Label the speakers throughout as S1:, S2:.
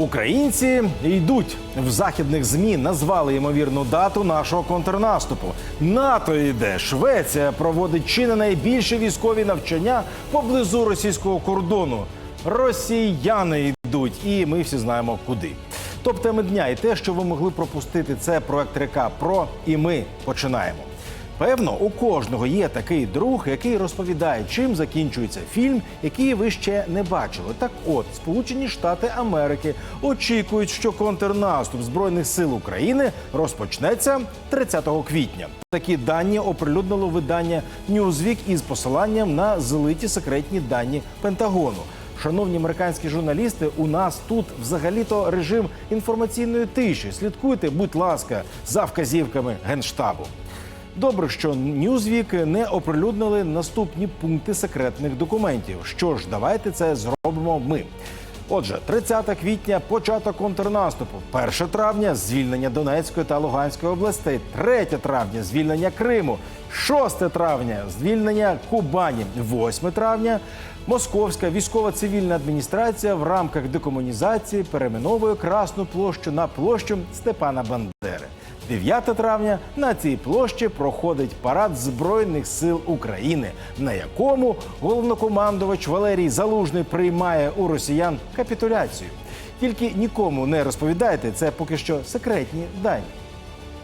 S1: Українці йдуть в західних змі. Назвали ймовірну дату нашого контрнаступу. НАТО йде. Швеція проводить чи не найбільші військові навчання поблизу російського кордону. Росіяни йдуть, і ми всі знаємо куди. Топ теми дня і те, що ви могли пропустити, це проект Река Про. І ми починаємо. Певно, у кожного є такий друг, який розповідає, чим закінчується фільм, який ви ще не бачили. Так, от Сполучені Штати Америки очікують, що контрнаступ збройних сил України розпочнеться 30 квітня. Такі дані оприлюднило видання Newsweek із посиланням на злиті секретні дані Пентагону. Шановні американські журналісти, у нас тут взагалі-то режим інформаційної тиші. Слідкуйте, будь ласка, за вказівками генштабу. Добре, що Newsweek не оприлюднили наступні пункти секретних документів. Що ж, давайте це зробимо ми. Отже, 30 квітня початок контрнаступу, 1 травня звільнення Донецької та Луганської областей, 3 травня звільнення Криму, 6 травня звільнення Кубані, 8 травня Московська військово-цивільна адміністрація в рамках декомунізації перейменовує Красну площу на площу Степана Бандери. 9 травня на цій площі проходить парад Збройних сил України, на якому головнокомандувач Валерій Залужний приймає у росіян капітуляцію. Тільки нікому не розповідайте, це поки що секретні дані.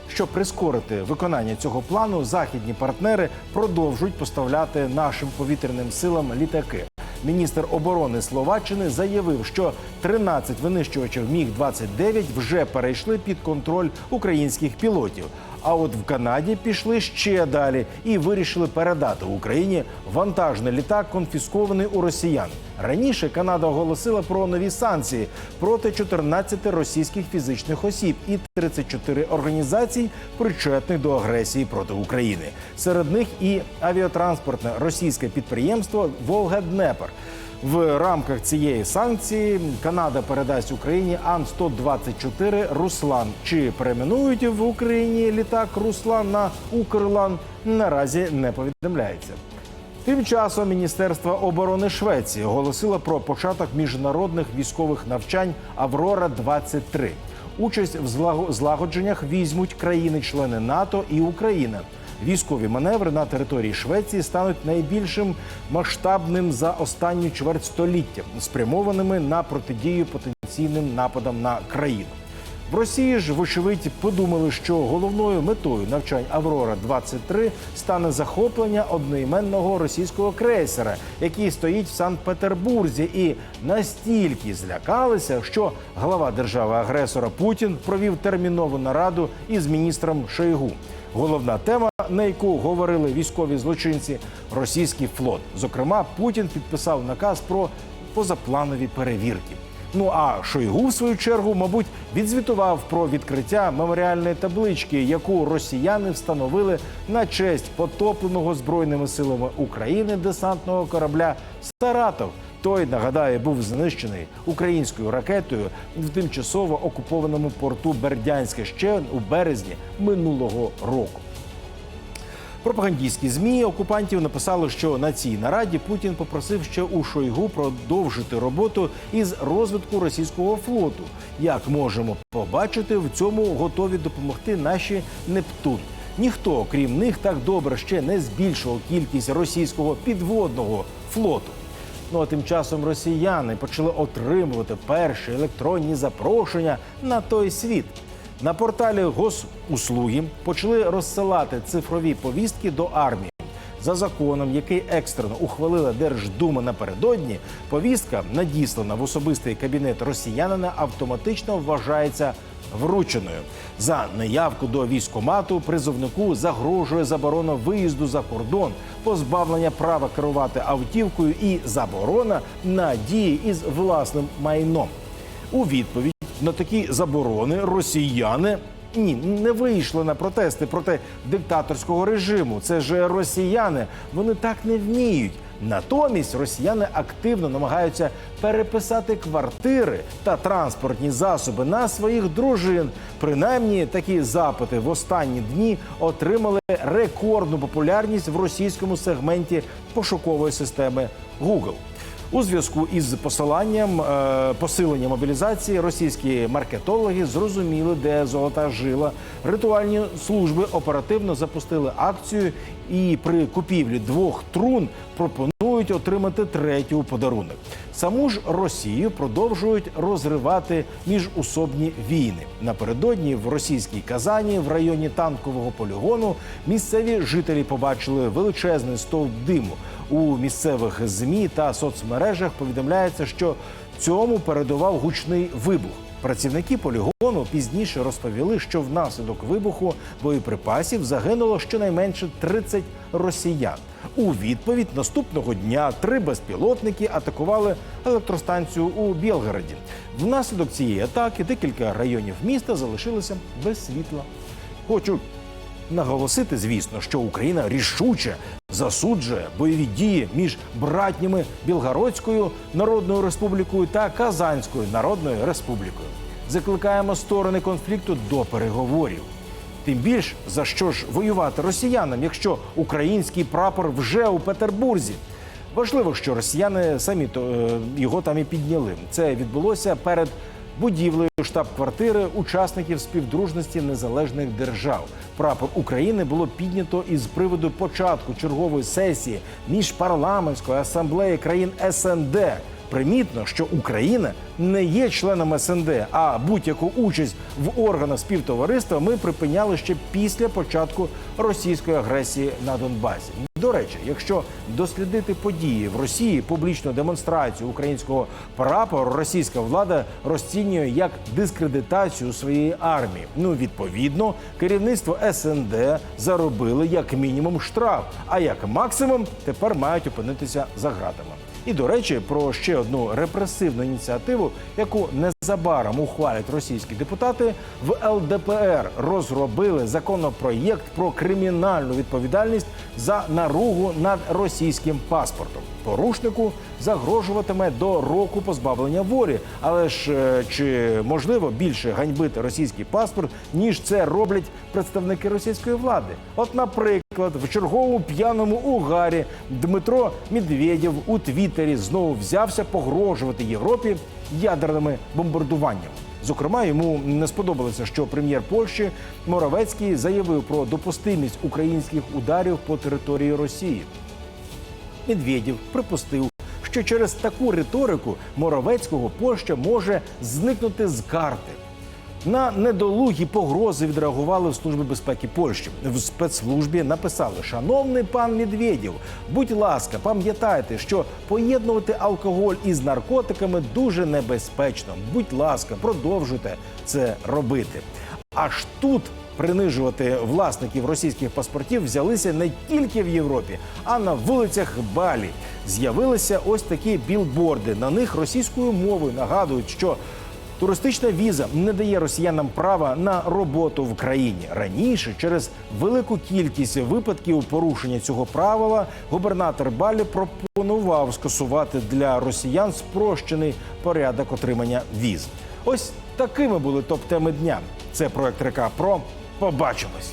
S1: Щоб прискорити виконання цього плану, західні партнери продовжують поставляти нашим повітряним силам літаки. Міністр оборони Словаччини заявив, що 13 винищувачів міг 29 вже перейшли під контроль українських пілотів. А от в Канаді пішли ще далі і вирішили передати Україні вантажний літак, конфіскований у росіян. Раніше Канада оголосила про нові санкції проти 14 російських фізичних осіб і 34 організацій, причетних до агресії проти України. Серед них і авіатранспортне російське підприємство Волга-Днепр. В рамках цієї санкції Канада передасть Україні Ан-124 Руслан. Чи перейменують в Україні літак Руслан на Укрлан наразі не повідомляється. Тим часом Міністерство оборони Швеції оголосило про початок міжнародних військових навчань Аврора 23 Участь в злагодженнях візьмуть країни-члени НАТО і Україна. Військові маневри на території Швеції стануть найбільшим масштабним за останню чверть століття, спрямованими на протидію потенційним нападам на країну. В Росії ж, вочевидь, подумали, що головною метою навчань Аврора 23 стане захоплення одноіменного російського крейсера, який стоїть в Санкт-Петербурзі, і настільки злякалися, що глава держави-агресора Путін провів термінову нараду із міністром Шойгу. Головна тема, на яку говорили військові злочинці, російський флот. Зокрема, Путін підписав наказ про позапланові перевірки. Ну а Шойгу, в свою чергу, мабуть, відзвітував про відкриття меморіальної таблички, яку росіяни встановили на честь потопленого збройними силами України десантного корабля Саратов. Той нагадаю був знищений українською ракетою в тимчасово окупованому порту Бердянське ще у березні минулого року. Пропагандистські змі окупантів написали, що на цій нараді Путін попросив ще у Шойгу продовжити роботу із розвитку російського флоту. Як можемо побачити, в цьому готові допомогти наші Нептун. Ніхто, крім них, так добре ще не збільшував кількість російського підводного флоту. Ну а тим часом росіяни почали отримувати перші електронні запрошення на той світ. На порталі Госуслуги почали розсилати цифрові повістки до армії. За законом, який екстрено ухвалила Держдума напередодні, повістка, надіслана в особистий кабінет росіянина, автоматично вважається врученою. За неявку до військомату призовнику загрожує заборона виїзду за кордон, позбавлення права керувати автівкою і заборона на дії із власним майном. У відповідь на такі заборони росіяни ні, не вийшли на протести проти диктаторського режиму. Це ж росіяни. Вони так не вміють. Натомість росіяни активно намагаються переписати квартири та транспортні засоби на своїх дружин. Принаймні такі запити в останні дні отримали рекордну популярність в російському сегменті пошукової системи Google. У зв'язку із посиланням е, посиленням мобілізації російські маркетологи зрозуміли, де золота жила. Ритуальні служби оперативно запустили акцію і при купівлі двох трун пропонують отримати третю подарунок. Саму ж Росію продовжують розривати міжусобні війни. Напередодні в російській Казані в районі танкового полігону місцеві жителі побачили величезний стовп диму. У місцевих змі та соцмережах повідомляється, що цьому передував гучний вибух. Працівники полігону пізніше розповіли, що внаслідок вибуху боєприпасів загинуло щонайменше 30 росіян. У відповідь наступного дня три безпілотники атакували електростанцію у Білгороді. Внаслідок цієї атаки декілька районів міста залишилися без світла. Хочу наголосити, звісно, що Україна рішуче засуджує бойові дії між братніми Білгородською Народною Республікою та Казанською Народною Республікою. Закликаємо сторони конфлікту до переговорів. Тим більш за що ж воювати росіянам, якщо український прапор вже у Петербурзі. Важливо, що росіяни самі то е, його там і підняли. Це відбулося перед будівлею штаб-квартири учасників співдружності незалежних держав. Прапор України було піднято із приводу початку чергової сесії міжпарламентської асамблеї країн СНД. Примітно, що Україна не є членом СНД, а будь-яку участь в органах співтовариства ми припиняли ще після початку російської агресії на Донбасі. До речі, якщо дослідити події в Росії, публічну демонстрацію українського прапору, російська влада розцінює як дискредитацію своєї армії. Ну відповідно, керівництво СНД заробили як мінімум штраф, а як максимум тепер мають опинитися за ґратами. І до речі, про ще одну репресивну ініціативу, яку незабаром ухвалять російські депутати, в ЛДПР розробили законопроєкт про кримінальну відповідальність за наругу над російським паспортом. Порушнику загрожуватиме до року позбавлення волі. Але ж е, чи можливо більше ганьбити російський паспорт, ніж це роблять представники російської влади? От, наприклад, в черговому п'яному угарі Дмитро Медведєв у Твіттері знову взявся погрожувати Європі ядерними бомбардуваннями. Зокрема, йому не сподобалося, що прем'єр Польщі Моровецький заявив про допустимість українських ударів по території Росії. Медведєв припустив, що через таку риторику Моровецького Польща може зникнути з карти. На недолугі погрози відреагували в Службі безпеки Польщі. В спецслужбі написали: Шановний пан Медведєв, будь ласка, пам'ятайте, що поєднувати алкоголь із наркотиками дуже небезпечно. Будь ласка, продовжуйте це робити. Аж тут принижувати власників російських паспортів взялися не тільки в Європі, а на вулицях Балі. З'явилися ось такі білборди. На них російською мовою нагадують, що Туристична віза не дає росіянам права на роботу в країні. Раніше, через велику кількість випадків порушення цього правила, губернатор Балі пропонував скасувати для росіян спрощений порядок отримання віз. Ось такими були топ-теми дня. Це проект Про. Побачимось.